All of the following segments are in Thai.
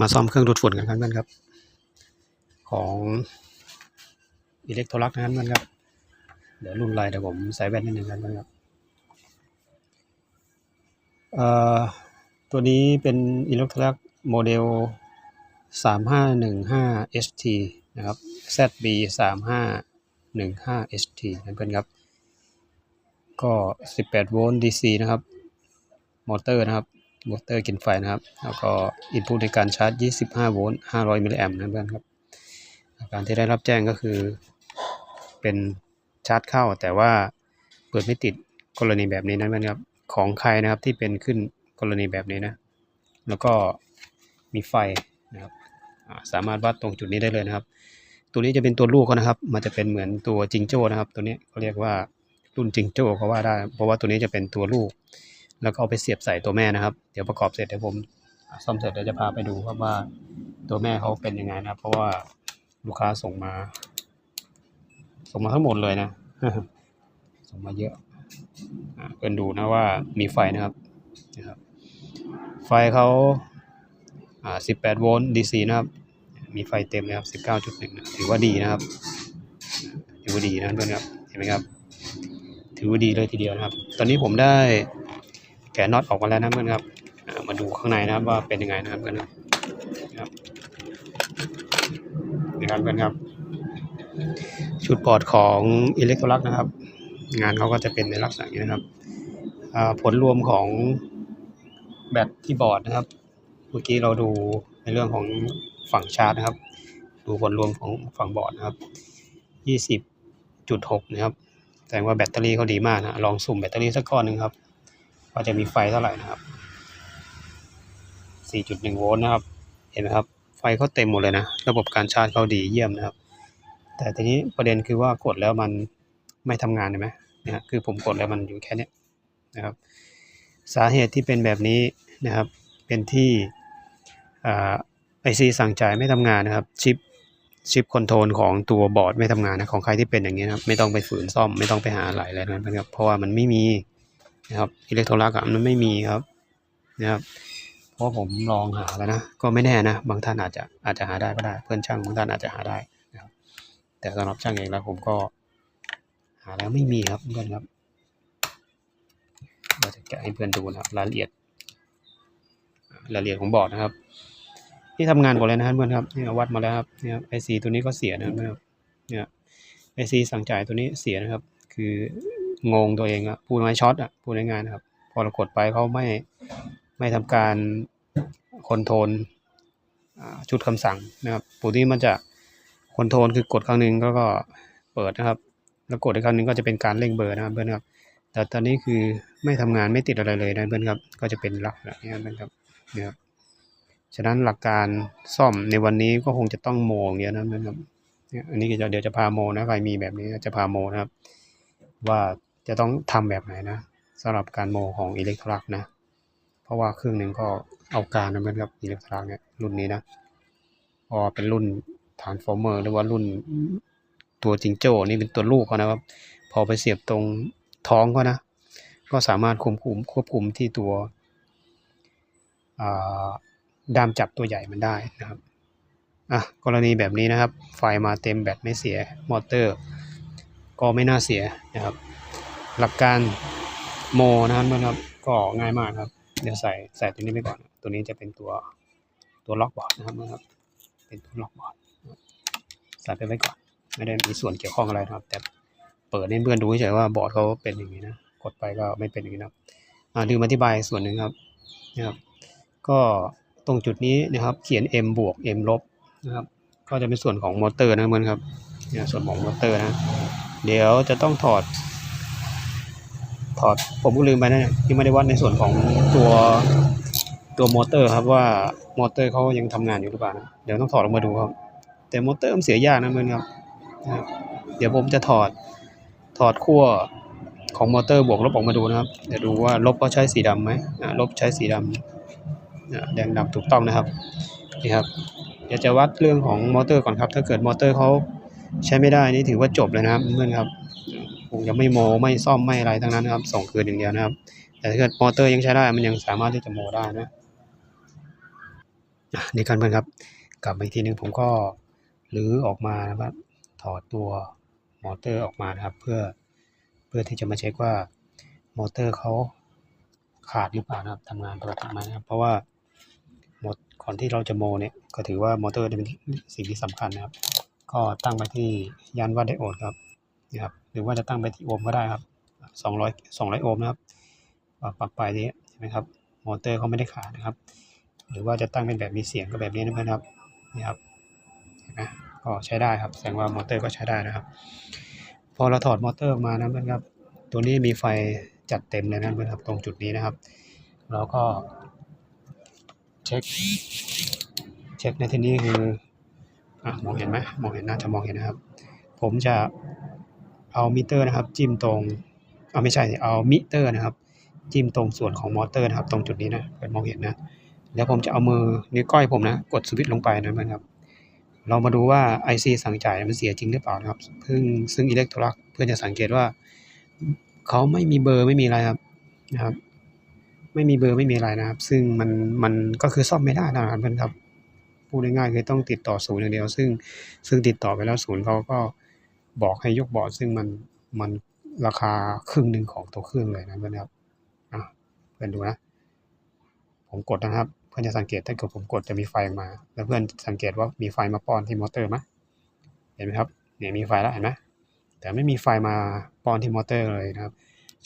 มาซ่อมเครื่องดูดฝุ่นกันครับเพื่อนครับ ของอิเล็กโทรลักนะครับเพื่อนครับ เดี๋ยวรุ่นอะไรเดี๋ยวผมใส่แว่นนิดนึงครับเพื่อนครับเอ่อตัวนี้เป็นอิเล็กโทรลักโมเดล 3515 ST นะครับ ZB 3515 ST นะเพื่อนครับ ก็ 18 โวลต์ DC นะครับ มอเตอร์นะครับ มอเตอร์กินไฟนะครับ แล้วก็อินพุตในการชาร์จ 25 โวลต์ 500 มิลลิแอมป์นะเพื่อนครับ อาการที่ได้รับแจ้งก็คือ เป็นชาร์จเข้าแต่ว่าเปิดไม่ติดกรณีแบบนี้นะเพื่อนครับ ของใครนะครับที่เป็นขึ้นกรณีแบบนี้นะ แล้วก็มีไฟนะครับสามารถวัดตรงจุดนี้ได้เลยนะครับ ตัวนี้จะเป็นตัวลูกนะครับ มันจะเป็นเหมือนตัวจิงโจ้นะครับ ตัวนี้เขาเรียกว่ารุ่นจิงโจ้เขาว่าได้ เพราะว่าตัวนี้จะเป็นตัวลูก แล้วก็เอาไปเสียบใส่ตัวแม่นะครับ เดี๋ยวประกอบเสร็จเดี๋ยวผมซ่อมเสร็จเดี๋ยวจะพาไปดูครับว่าตัวแม่เขาเป็นยังไงนะครับเพราะว่าลูกค้าส่งมา ส่งมาทั้งหมดเลยนะ ส่งมาเยอะอ่าเพื่อนดูนะว่ามีไฟนะครับนะครับ ไฟเขาอ่า18 โวลต์ DC นะครับ มีไฟเต็มเลยครับ 19.1นะถือว่าดีนะครับ ถือว่าดีนะเพื่อนครับ เห็นไหมครับ ถือว่าดีเลยทีเดียวนะครับ ตอนนี้ผมได้ แกะน็อตออกมาแล้วนะเพื่อนครับมาดูข้างในนะครับว่าเป็นยังไงนะครับเพื่อนครับนะครับนี่ครับเพื่อนครับ ชุดปอดของอิเล็กโทรลักนะครับ งานเขาก็จะเป็นในลักษณะนี้นะครับผลรวมของแบตที่บอร์ดนะครับ เมื่อกี้เราดูในเรื่องของฝั่งชาร์จนะครับ ดูผลรวมของฝั่งบอร์ดนะครับ20.6นะครับ แสดงว่าแบตเตอรี่เขาดีมากนะ ลองสุ่มแบตเตอรี่สักก้อนหนึ่งครับ ว่าจะมีไฟเท่าไหร่นะครับ 4.1 โวลต์นะครับ เห็นไหมครับ ไฟเขาเต็มหมดเลยนะ ระบบการชาร์จเขาดีเยี่ยมนะครับ แต่ทีนี้ประเด็นคือว่ากดแล้วมันไม่ทำงานเห็นไหมนะฮะคือผมกดแล้วมันอยู่แค่นี้นะครับ สาเหตุที่เป็นแบบนี้นะครับ เป็นที่ไอซีสั่งจ่ายไม่ทำงานนะครับ ชิปชิปคอนโทรลของตัวบอร์ดไม่ทำงานนะ ของใครที่เป็นอย่างนี้นะครับ ไม่ต้องไปฝืนซ่อม ไม่ต้องไปหาอะไรแล้วนะครับ เพราะว่ามันไม่มี นะครับอิเล็กโทรลักอะมันไม่มีครับนะครับเพราะผมลองหาแล้วนะก็ไม่แน่นะบางท่านอาจจะอาจจะหาได้ก็ได้ เพื่อนช่างบางท่านอาจจะหาได้นะครับแต่สำหรับช่างเองแล้วผมก็ หาแล้วไม่มีครับเพื่อนครับเราจะแกะให้เพื่อนดูนะครับรายละเอียดรายละเอียดของบอร์ดนะครับที่ทำงานหมดเลยนะครับเพื่อนครับนี่วัดมาแล้วครับเนี่ยไอซีตัวนี้ก็เสียนะครับเนครับเนี่ยไอซีสั่งจ่ายตัวนี้เสียนะครับ คือ งงตัวเองอะพูดง่ายช็อตอะพูดง่ายๆนะครับ พอเรากดไปเขาไม่ไม่ทำการคอนโทรลชุดคำสั่งนะครับปกติมันจะคอนโทรลคือกดครั้งหนึ่งแล้วก็เปิดนะครับ แล้วกดอีกครั้งหนึ่งก็จะเป็นการเร่งเบอร์นะครับเพื่อนครับ แต่ตอนนี้คือไม่ทำงานไม่ติดอะไรเลยนะเพื่อนครับ ก็จะเป็นลักษณะนี้นะเพื่อนครับเนี่ยครับฉะนั้นหลักการซ่อมในวันนี้ก็คงจะต้องโมงเดียนะเพื่อนครับนี่อันนี้เดี๋ยวจะพาโมนะใครมีแบบนี้จะพาโมนะครับ ว่า จะต้องทำแบบไหนนะสำหรับการโมของอิเล็กทรักนะ เพราะว่าเครื่องหนึ่งก็เอาการนะเพื่อนครับอิเล็กทรักเนี่ยรุ่นนี้นะพอเป็นรุ่นฐานฟอร์เมอร์หรือว่ารุ่นตัวจิงโจ้นี่เป็นตัวลูกเขานะครับ พอไปเสียบตรงท้องก็นะ ก็สามารถควบคุมควบคุมที่ตัวด้ามจับตัวใหญ่มันได้นะครับอะกรณีแบบนี้นะครับ ไฟมาเต็มแบตไม่เสียมอเตอร์ ก็ไม่น่าเสียนะครับ หลักการโมนะครับเพื่อนครับก็ง่ายมากครับ เดี๋ยวใส่ใส่ตัวนี้ไปก่อน ตัวนี้จะเป็นตัวตัวล็อกบอร์ดนะครับเพื่อนครับ เป็นตัวล็อกบอร์ดใส่ไปไว้ก่อน ไม่ได้มีส่วนเกี่ยวข้องอะไรนะครับ แต่เปิดให้เพื่อนดูเฉยๆว่าบอร์ดเขาเป็นอย่างนี้นะกดไปก็ไม่เป็นอย่างนี้นะครับอ่าลืมอธิบายส่วนหนึ่งครับนะครับ ก็ตรงจุดนี้นะครับ เขียน m บวก m ลบนะครับ ก็จะเป็นส่วนของมอเตอร์นะเพื่อนครับเนี่ยส่วนของมอเตอร์นะ เดี๋ยวจะต้องถอด ถอดผมก็ลืมไปนะเนี่ยที่ไม่ได้วัดในส่วนของตัวตัวมอเตอร์ครับว่ามอเตอร์เขายังทำงานอยู่หรือเปล่านะเดี๋ยวต้องถอดออกมาดูครับ แต่มอเตอร์มันเสียยากนะเพื่อนครับนะเดี๋ยวผมจะถอดถอดขั้วของมอเตอร์บวกลบออกมาดูนะครับ เดี๋ยวดูว่าลบเขาใช้สีดำไหมลบใช้สีดำแดงดำถูกต้องนะครับนี่ครับเดี๋ยวจะวัดเรื่องของมอเตอร์ก่อนครับ ถ้าเกิดมอเตอร์เขาใช้ไม่ได้นี่ถือว่าจบเลยนะครับเพื่อนครับ คงจะไม่โมไม่ซ่อมไม่อะไรทั้งนั้นนะครับ ส่งคืนอย่างเดียวนะครับ แต่ถ้าเกิดมอเตอร์ยังใช้ได้มันยังสามารถที่จะโมได้นะนี่กันเพื่อนครับ กลับมาอีกทีหนึงผมก็รื้อออกมานะครับ ถอดตัวมอเตอร์ออกมานะครับ เพื่อเพื่อที่จะมาเช็คว่ามอเตอร์เขาขาดหรือเปล่านะครับทำงานปกติไหมนะครับ เพราะว่าหมดก่อนที่เราจะโมเนี่ยก็ถือว่ามอเตอร์เป็นสิ่งที่สำคัญนะครับ ก็ตั้งไปที่ยานวัดไดโอดครับ นะครับหรือว่าจะตั้งไปที่โอห์มก็ได้ครับ200 200โอห์มนะครับปรับปรับไปนี้ใช่ไหมครับมอเตอร์เขาไม่ได้ขาดนะครับ หรือว่าจะตั้งเป็นแบบมีเสียงก็แบบนี้นะเพื่อนครับนี่ครับเห็นไหมก็ใช้ได้ครับแสดงว่ามอเตอร์ก็ใช้ได้นะครับ พอเราถอดมอเตอร์ออกมานะเพื่อนครับตัวนี้มีไฟจัดเต็มเลยนะเพื่อนครับตรงจุดนี้นะครับ เราก็เช็คเช็คในที่นี้คืออะมองเห็นไหมมองเห็นน่าจะมองเห็นนะครับ ผมจะ เอามิเตอร์นะครับ จิ้มตรงเอาไม่ใช่เอามิเตอร์นะครับ จิ้มตรงส่วนของมอเตอร์นะครับ ตรงจุดนี้นะเพื่อนมองเห็นนะแล้วผมจะเอามือนิ้วก้อยผมนะ กดสวิตช์ลงไปนะเพื่อนครับ เรามาดูว่า IC สั่งจ่ายมันเสียจริงหรือเปล่านะครับซึ่งซึ่งอิเล็กโทรลักเพื่อนจะสังเกตว่าเขาไม่มีเบอร์ไม่มีอะไรครับนะครับ ไม่มีเบอร์ไม่มีอะไรนะครับ ซึ่งมันมันก็คือซ่อมไม่ได้นะครับเพื่อนครับพูดง่ายๆคือต้องติดต่อศูนย์อย่างเดียว ซึ่งซึ่งติดต่อไปแล้วศูนย์เขาก็ บอกให้ยกบอร์ดซึ่งมันมันราคาครึ่งหนึ่งของตัวเครื่องเลยนะเพื่อนครับอะเพื่อนดูนะ ผมกดนะครับ เพื่อนจะสังเกตถ้าเกิดผมกดจะมีไฟออกมา แล้วเพื่อนสังเกตว่ามีไฟมาป้อนที่มอเตอร์ไหมเห็นไหมครับเนี่ยมีไฟแล้วเห็นไหมแต่ไม่มีไฟมาป้อนที่มอเตอร์เลยนะครับ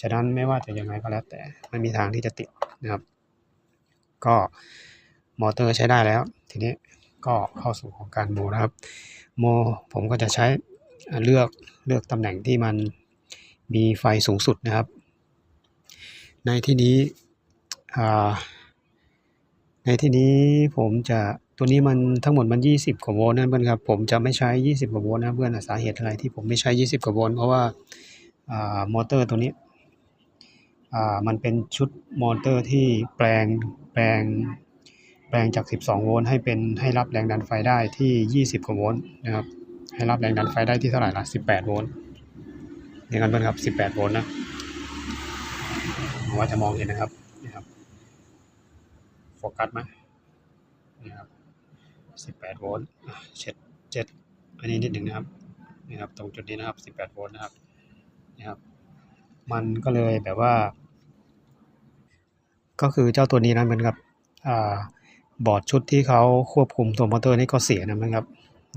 ฉะนั้นไม่ว่าจะยังไงก็แล้วแต่ไม่มีทางที่จะติดนะครับ ก็มอเตอร์ใช้ได้แล้ว ทีนี้ก็เข้าสู่ของการโมนะครับ โมผมก็จะใช้ เลือกเลือกตำแหน่งที่มันมีไฟสูงสุดนะครับ ในที่นี้ในที่นี้ผมจะตัวนี้มันทั้งหมดมัน 20 กว่าโวลต์นะเพื่อนครับผมจะไม่ใช้ 20 กว่าโวลต์นะเพื่อนสาเหตุอะไรที่ผมไม่ใช้ 20 กว่าโวลต์เพราะว่ามอเตอร์ตัวนี้มันเป็นชุดมอเตอร์ที่แปลงแปลงแปลงจาก 12 โวลต์ให้เป็นให้รับแรงดันไฟได้ที่ 20 กว่าโวลต์นะครับ ให้รับแรงดันไฟได้ที่เท่าไหร่ล่ะ18 โวลต์นี่กันเพื่อนครับ 18 โวลต์นะว่าจะมองเห็นนะครับนี่ครับโฟกัสไหมนี่ครับ18 โวลต์เช็ดเจ็ดอันนี้นิดหนึ่งนะครับนี่ครับตรงจุดนี้นะครับ18 โวลต์นะครับนี่ครับ มันก็เลยแบบว่า ก็คือเจ้าตัวนี้นะมันครับอ่าบอร์ดชุดที่เขาควบคุมตัวมอเตอร์นี่ก็เสียนะมันครับ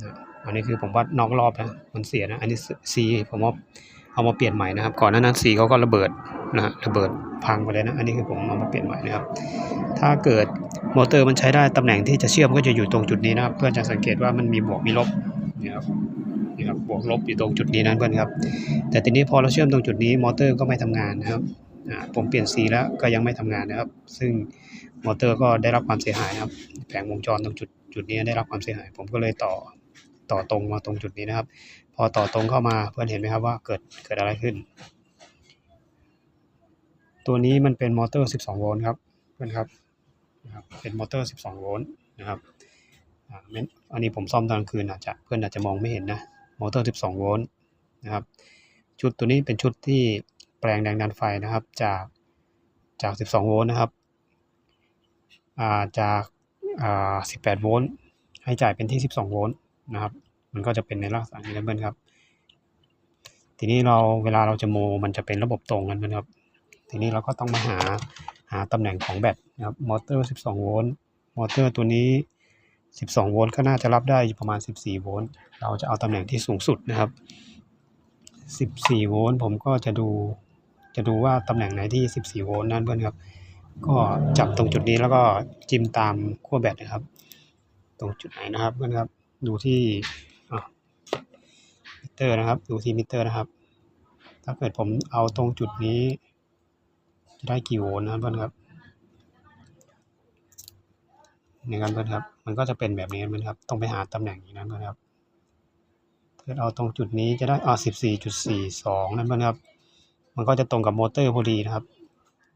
นะอันนี้คือผมว่านอกรอบนะมันเสียนะ อันนี้ซีผมว่าเอามาเปลี่ยนใหม่นะครับ ก่อนหน้านั้นซีเขาก็ระเบิดนะฮะระเบิดพังไปเลยนะ อันนี้คือผมเอามาเปลี่ยนใหม่นะครับ ถ้าเกิดมอเตอร์มันใช้ได้ตำแหน่งที่จะเชื่อมก็จะอยู่ตรงจุดนี้นะครับ เพื่อนจะสังเกตว่ามันมีบวกมีลบนี่ครับนี่ครับบวกลบอยู่ตรงจุดนี้นะเพื่อนครับ แต่ทีนี้พอเราเชื่อมตรงจุดนี้มอเตอร์ก็ไม่ทำงานนะครับผมเปลี่ยนสีแล้วก็ยังไม่ทำงานนะครับ ซึ่งมอเตอร์ก็ได้รับความเสียหายนะครับ แผงวงจรตรงจุดจุดนี้ได้รับความเสียหาย ผมก็เลยต่อ ต่อตรงมาตรงจุดนี้นะครับ พอต่อตรงเข้ามาเพื่อนเห็นไหมครับว่าเกิดเกิดอะไรขึ้น ตัวนี้มันเป็นมอเตอร์ 12 โวลต์ครับเพื่อนครับนะครับเป็นมอเตอร์ 12 โวลต์นะครับอันนี้ผมซ่อมตอนกลางคืนอาจจะเพื่อนอาจจะมองไม่เห็นนะมอเตอร์ 12 โวลต์นะครับชุดตัวนี้เป็นชุดที่แปลงแรงดันไฟนะครับจากจาก 12 โวลต์นะครับาจากา18 โวลต์ให้จ่ายเป็นที่ 12 โวลต์ นะครับ มันก็จะเป็นในลักษณะนี้นะเพื่อนครับ ทีนี้เราเวลาเราจะโมมันจะเป็นระบบตรงกันเพื่อนครับ ทีนี้เราก็ต้องมาหาหาตำแหน่งของแบตนะครับมอเตอร์ 12 โวลต์มอเตอร์ตัวนี้ 12 โวลต์ก็น่าจะรับได้ประมาณ 14 โวลต์เราจะเอาตำแหน่งที่สูงสุดนะครับ 14 โวลต์ผมก็จะดูจะดูว่าตำแหน่งไหนที่ 14 โวลต์นั่นเพื่อนครับ ก็จับตรงจุดนี้แล้วก็จิ้มตามขั้วแบตนะครับ ตรงจุดไหนนะครับเพื่อนครับ ดูที่มิเตอร์นะครับ ดูที่มิเตอร์นะครับ ถ้าเกิดผมเอาตรงจุดนี้ จะได้กี่โวลต์นะครับเพื่อนครับนี่กันเพื่อนครับ มันก็จะเป็นแบบนี้เพื่อนครับ ต้องไปหาตำแหน่งอย่างนั้นเพื่อนครับถ้าเกิดเอาตรงจุดนี้จะได้อ่า14.42นั่นเพื่อนครับ มันก็จะตรงกับมอเตอร์พอดีนะครับ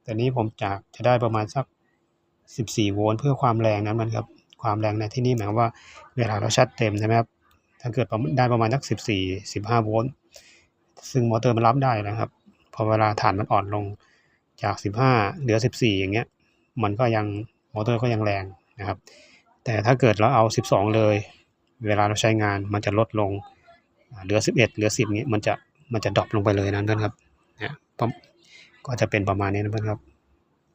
แต่นี้ผมจากจะได้ประมาณสัก14โวลต์เพื่อความแรงนั้นมันครับ ความแรงในที่นี้หมายความว่าเวลาเราชัดเต็มใช่ไหมครับถ้าเกิดประมาณได้ประมาณสัก14 15โวลต์ซึ่งมอเตอร์มันรับได้นะครับ พอเวลาฐานมันอ่อนลงจาก 15 เหลือ 14 อย่างเงี้ย มันก็ยังมอเตอร์ก็ยังแรงนะครับ แต่ถ้าเกิดเราเอา 12 เลย เวลาเราใช้งานมันจะลดลงเหลือ 11 เหลือ 10นี้ยมันจะมันจะดรอปลงไปเลยนะเพื่อนครับเนี่ยก็จะเป็นประมาณนี้นะเพื่อนครับ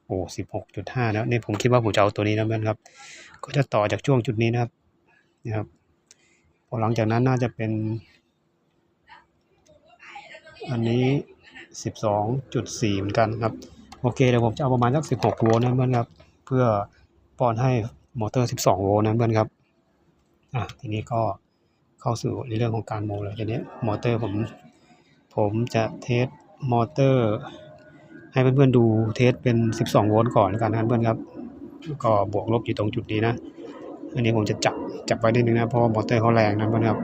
โอ้16.5แล้วนี่ผมคิดว่าผมจะเอาตัวนี้นะเพื่อนครับ ก็จะต่อจากช่วงจุดนี้นะครับนะครับพอหลังจากนั้นน่าจะเป็น อันนี้12.4เหมือนกันครับ โอเคเดี๋ยวผมจะเอาประมาณสัก16โวลต์นะเพื่อนครับ เพื่อป้อนให้มอเตอร์12โวลต์นะเพื่อนครับอะทีนี้ก็เข้าสู่ในเรื่องของการโมเลยทีนี้มอเตอร์ผม ผมจะเทสมอเตอร์ ให้เพื่อนๆดูเทสเป็น 12 โวลต์ก่อนแล้วกันนะเพื่อนครับ ก็บวกลบอยู่ตรงจุดนี้นะ อันนี้ผมจะจับจับไว้นิดนึงนะเพราะมอเตอร์เขาแรงนะเพื่อนครับ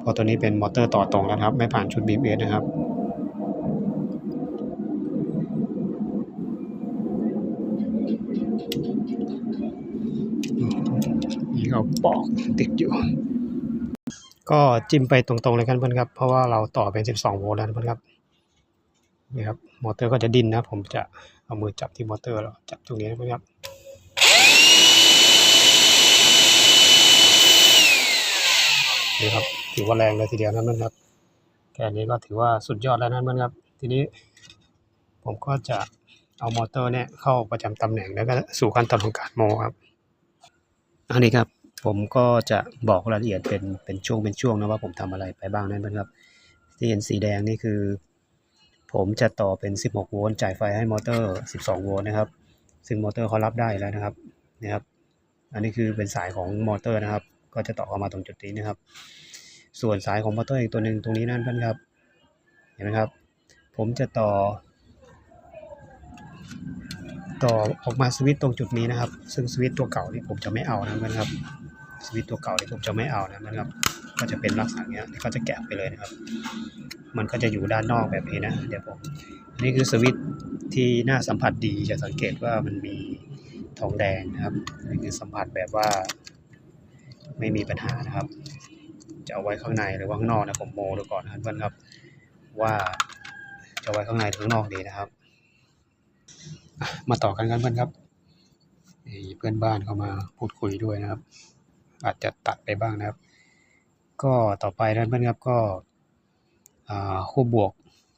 เพราะตัวนี้เป็นมอเตอร์ต่อตรงนะครับ ไม่ผ่านชุด BBS นะครับนี่เขาปอกติดอยู่ ก็จิ้มไปตรงๆเลยกันเพื่อนครับ เพราะว่าเราต่อเป็น 12 โวลต์แล้วเพื่อนครับ นี่ครับมอเตอร์ก็จะดิ้นนะ ผมจะเอามือจับที่มอเตอร์แล้วจับตรงนี้นะครับนี่ครับถือว่าแรงเลยทีเดียวนะเพื่อนครับแค่นี้ก็ถือว่าสุดยอดแล้วนะเพื่อนครับ ทีนี้ผมก็จะเอามอเตอร์เนี่ยเข้าประจำตำแหน่งแล้วก็สู่ขั้นตอนของการโมครับ อันนี้ครับผมก็จะบอกรายละเอียดเป็นเป็นช่วงเป็นช่วงนะว่าผมทำอะไรไปบ้างนั่นเพื่อนครับ ที่เห็นสีแดงนี่คือ ผมจะต่อเป็น 16 โวลต์จ่ายไฟให้มอเตอร์ 12 โวลต์นะครับ ซึ่งมอเตอร์เขารับได้แล้วนะครับนะครับ อันนี้คือเป็นสายของมอเตอร์นะครับ ก็จะต่อเข้ามาตรงจุดนี้นะครับ ส่วนสายของมอเตอร์อีกตัวหนึ่งตรงนี้นั่นเพื่อนครับ เห็นไหมครับ ผมจะต่อ ต่อออกมาสวิตช์ตรงจุดนี้นะครับ ซึ่งสวิตช์ตัวเก่านี่ผมจะไม่เอานะเพื่อนครับ สวิตตัวเก่านี่ผมจะไม่เอานะเพื่อนครับก็จะเป็นลักษณะเนี้ยก็จะแกะไปเลยนะครับ มันก็จะอยู่ด้านนอกแบบนี้นะเดี๋ยวผมนี่คือสวิตที่น่าสัมผัสดีจะสังเกตว่ามันมีทองแดงนะครับนี่คือสัมผัสแบบว่า ไม่มีปัญหานะครับ จะเอาไว้ข้างในหรือว่าข้างนอกนะผมโมดูก่อนนะเพื่อนครับ ว่าจะไว้ข้างในหรือข้างนอกดีนะครับมาต่อกันกันเพื่อนครับเพื่อนบ้านเข้ามาพูดคุยด้วยนะครับ อาจจะตัดไปบ้างนะครับ ก็ต่อไปนะเพื่อนครับก็คู่บวก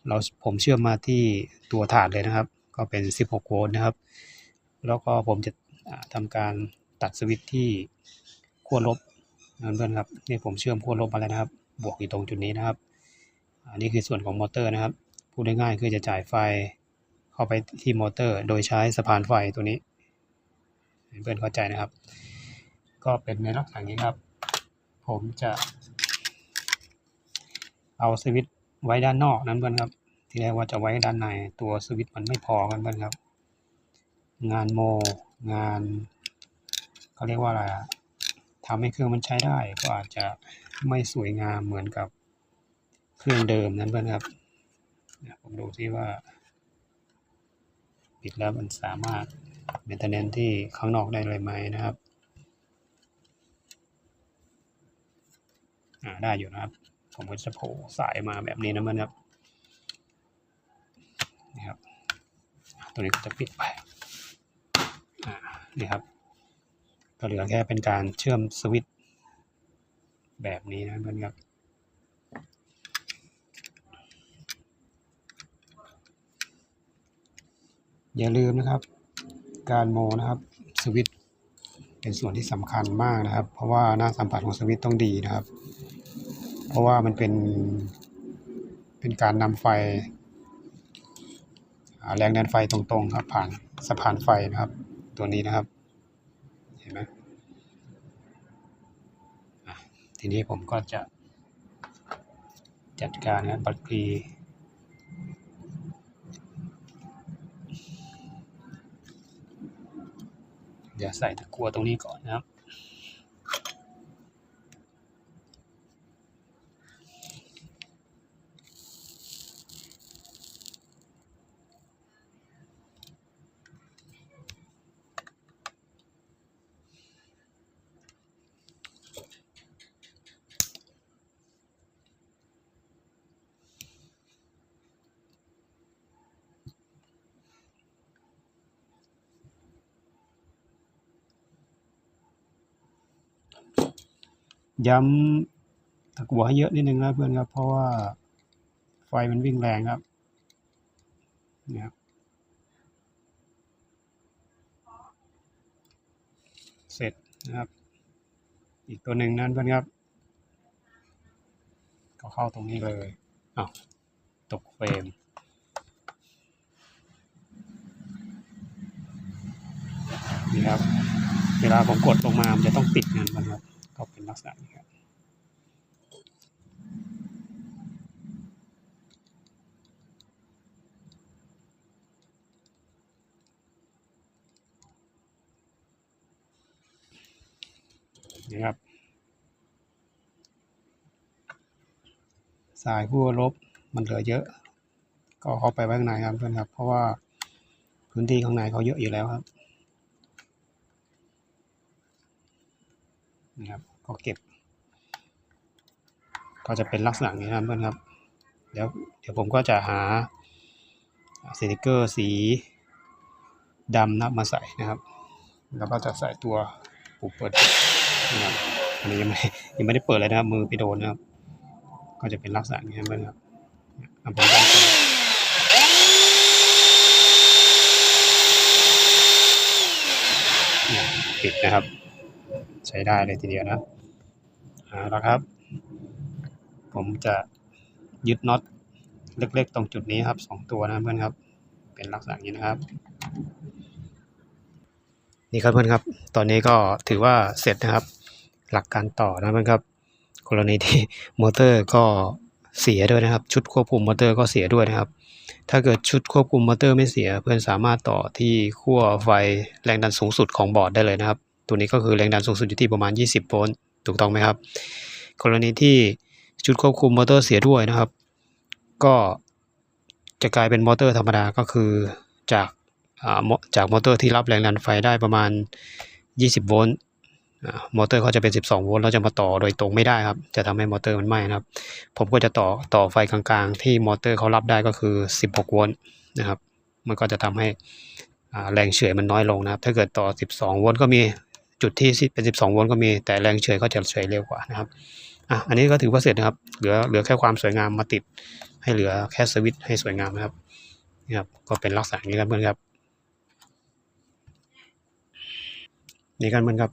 เราผมเชื่อมมาที่ตัวถาดเลยนะครับ ก็เป็น 16 โวลต์นะครับ แล้วก็ผมจะอ่าทำการตัดสวิตช์ที่ขั้วลบนะเพื่อนครับนี่ผมเชื่อมขั้วลบมาแล้วนะครับ บวกอยู่ตรงจุดนี้นะครับ อันนี้คือส่วนของมอเตอร์นะครับพูดง่ายๆคือจะจ่ายไฟเข้าไปที่มอเตอร์ โดยใช้สะพานไฟตัวนี้ เพื่อนเข้าใจนะครับ ก็เป็นในลักษณะนี้ครับ ผมจะเอาสวิตช์ไว้ด้านนอกนั้นเพื่อนครับ ที่แรกว่าจะไว้ด้านในตัวสวิตช์มันไม่พอกันเพื่อนครับ งานโม งานเขาเรียกว่าอะไรทำให้เครื่องมันใช้ได้ก็อาจจะไม่สวยงามเหมือนกับเครื่องเดิมนั้นเพื่อนครับผมดูที่ว่า ปิดแล้วมันสามารถเมนเทนเนนที่ข้างนอกได้เลยไหมนะครับ อ่าได้อยู่นะครับ ผมก็จะโผล่สายมาแบบนี้นะมันครับนี่ครับตัวนี้ก็จะปิดไปอ่านี่ครับ ก็เหลือแค่เป็นการเชื่อมสวิตช์แบบนี้นะเพื่อนครับอย่าลืมนะครับ การโมนะครับสวิตช์เป็นส่วนที่สำคัญมากนะครับ เพราะว่าหน้าสัมผัสของสวิตช์ต้องดีนะครับ ราะว่ามันเป็น เป็นการนำไฟแรงดันไฟตรงๆครับ ผ่านสะพานไฟนะครับ ตัวนี้นะครับ เห็นไหมทีนี้ผมก็จะจัดการนะบัตรกรีเดี๋ยวใส่ตะกั่วตรงนี้ก่อนนะครับ ย้ำตะกั่วให้เยอะนิดนึงนะเพื่อนครับ เพราะว่าไฟมันวิ่งแรงครับเนี่ยครับเสร็จนะครับ อีกตัวหนึ่งนั่นเพื่อนครับ ก็เข้าตรงนี้เลยอ้าวตกเฟรมนี่ครับ เวลาผมกดลงมา มันจะต้องติดงานมันครับ ก็เป็นลักษณะนี้ครับนี่ครับสายผู้ลบมันเหลือเยอะ ก็เข้าไปไว้ข้างในครับเพื่อนครับ เพราะว่าพื้นที่ข้างในเขาเยอะอยู่แล้วครับ นี่ครับ ก็เก็บ ก็จะเป็นลักษณะนี้นะเพื่อนครับเดี๋ยวเดี๋ยวผมก็จะหาสติกเกอร์สีดำนะมาใส่นะครับ แล้วก็จะใส่ตัวปุ่มเปิดนะครับอันนี้ยังไม่ยังไม่ได้เปิดเลยนะครับ มือไปโดนนะครับ ก็จะเป็นลักษณะนี้นะเพื่อนครับอะผมตั้งใจเนี่ยปิดนะครับ ใช้ได้เลยทีเดียวนะเอาละครับ ผมจะยึดน็อตเล็กๆ ตรงจุดนี้ครับสองตัวนะเพื่อนครับ เป็นลักษณะนี้นะครับนี่ครับเพื่อนครับ ตอนนี้ก็ถือว่าเสร็จนะครับ หลักการต่อนะเพื่อนครับ กรณีที่มอเตอร์ก็เสียด้วยนะครับ ชุดควบคุมมอเตอร์ก็เสียด้วยนะครับ ถ้าเกิดชุดควบคุมมอเตอร์ไม่เสีย เพื่อนสามารถต่อที่ขั้วไฟแรงดันสูงสุดของบอร์ดได้เลยนะครับ ตัวนี้ก็คือแรงดันสูงสุดอยู่ที่ประมาณ 20 โวลต์ถูกต้องไหมครับ กรณีที่ชุดควบคุมมอเตอร์เสียด้วยนะครับ ก็จะกลายเป็นมอเตอร์ธรรมดาก็คือจากจากมอเตอร์ที่รับแรงดันไฟได้ประมาณ 20 โวลต์มอเตอร์เขาจะเป็น 12 โวลต์เราจะมาต่อโดยตรงไม่ได้ครับ จะทำให้มอเตอร์มันไหม้นะครับ ผมก็จะต่อต่อไฟกลางๆ ที่มอเตอร์เขารับได้ก็คือ 16 โวลต์นะครับ มันก็จะทำให้แรงเฉื่อยมันน้อยลงนะครับ ถ้าเกิดต่อ 12 โวลต์ก็มี จุดที่เป็น 12 โวลต์ก็มีแต่แรงเฉยก็จะเฉื่ยเร็วกว่านะครับอะอันนี้ก็ถือว่าเสร็จนะครับเหลือเหลือแค่ความสวยงามมาติด ให้เหลือแค่สวิตช์ให้สวยงามนะครับนี่ครับก็เป็นลักษณะนี้ครับเพื่อนครับนี่กันเพื่อนครับ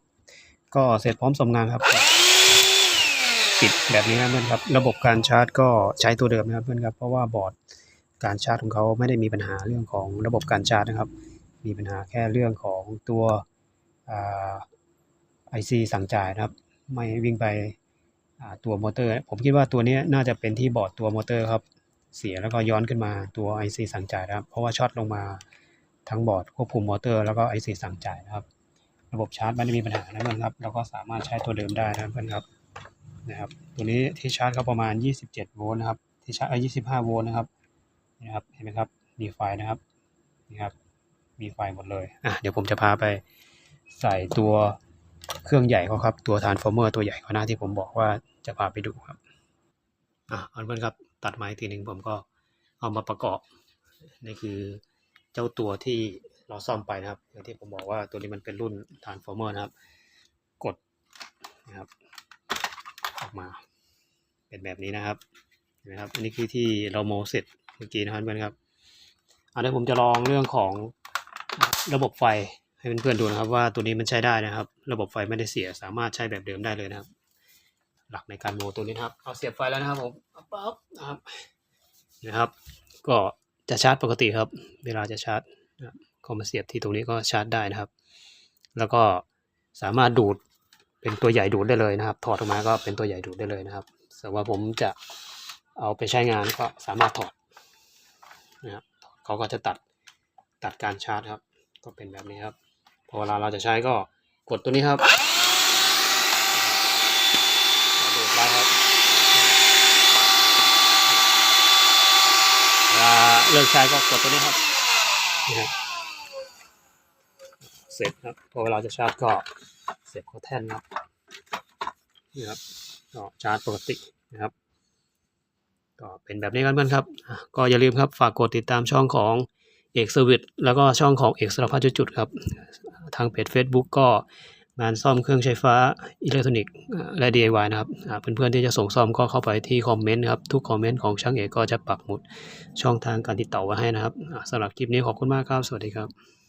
ก็เสร็จพร้อมส่งงานครับปิดแบบนี้นะเพื่อนครับ ระบบการชาร์จก็ใช้ตัวเดิมนะครับเพื่อนครับเพราะว่าบอร์ดการชาร์จของเขาไม่ได้มีปัญหาเรื่องของระบบการชาร์จนะครับ มีปัญหาแค่เรื่องของตัว ไอซีสั่งจ่ายนะครับ ไม่วิ่งไปตัวมอเตอร์ ผมคิดว่าตัวนี้น่าจะเป็นที่บอร์ดตัวมอเตอร์ครับ เสียแล้วก็ย้อนขึ้นมาตัว IC สั่งจ่ายนะครับ เพราะว่าช็อตลงมาทั้งบอร์ดควบคุมมอเตอร์แล้วก็ IC สั่งจ่ายนะครับ ระบบชาร์จไม่ได้มีปัญหานะเพื่อนครับเราก็สามารถใช้ตัวเดิมได้นะเพื่อนครับนะครับ ตัวนี้ที่ชาร์จเขาประมาณ 27 โวลต์นะครับ ที่ชาร์จเอ้ย25 โวลต์นะครับนี่นะครับเห็นไหมครับมีไฟนะครับนี่ครับมีไฟหมดเลยอะเดี๋ยวผมจะพาไปใส่ตัว เครื่องใหญ่เขาครับ ตัวทานฟอร์เมอร์ตัวใหญ่เขาหน้าที่ผมบอกว่าจะพาไปดูครับ อะเอาเพื่อนครับ ตัดไม้ทีหนึ่งผมก็เอามาประกอบ นี่คือเจ้าตัวที่เราซ่อมไปนะครับ อย่างที่ผมบอกว่าตัวนี้มันเป็นรุ่น transformer นะครับ กดนะครับ ออกมา เป็นแบบนี้นะครับเห็นไหมครับ อันนี้คือที่เราโมเสร็จเมื่อกี้นะครับเพื่อนครับอันนี้ผมจะลองเรื่องของระบบไฟ ให้เพื่อนๆดูนะครับว่าตัวนี้มันใช้ได้นะครับ ระบบไฟไม่ได้เสียสามารถใช้แบบเดิมได้เลยนะครับ หลักในการโมตัวนี้นะครับเอาเสียบไฟแล้วนะครับผมปั๊บนะครับนะครับ ก็จะชาร์จปกติครับ เวลาจะชาร์จนะครับก็มาเสียบที่ตรงนี้ก็ชาร์จได้นะครับ แล้วก็สามารถดูดเป็นตัวใหญ่ดูดได้เลยนะครับ ถอดออกมาก็เป็นตัวใหญ่ดูดได้เลยนะครับแต่ว่าผมจะเอาไปใช้งานก็สามารถถอดนะครับเขาก็จะตัดตัดการชาร์จครับ ก็เป็นแบบนี้ครับ เวลาเราจะใช้ก็กดตัวนี้ครับดูดไว้ครับเวลาเลิกใช้ก็กดตัวนี้ครับนี่ครับเสร็จครับพอเวลาจะชาร์จก็เสียบเข้าแท่นครับนี่ครับก็ชาร์จปกตินะครับ ก็เป็นแบบนี้กันเพื่อนครับ ก็อย่าลืมครับฝากกดติดตามช่องของ เอกสวิตแล้วก็ช่องของเอกสารพัดจุดๆครับ ทางเพจ Facebook ก็งานซ่อมเครื่องใช้ฟ้าอิเล็กทรอนิกส์และ DIY นะครับเพื่อนๆที่จะส่งซ่อมก็เข้าไปที่คอมเมนต์นะครับ ทุกคอมเมนต์ของช่างเอกก็จะปักหมุดช่องทางการติดต่อไว้ให้นะครับสำหรับคลิปนี้ขอบคุณมากครับ สวัสดีครับ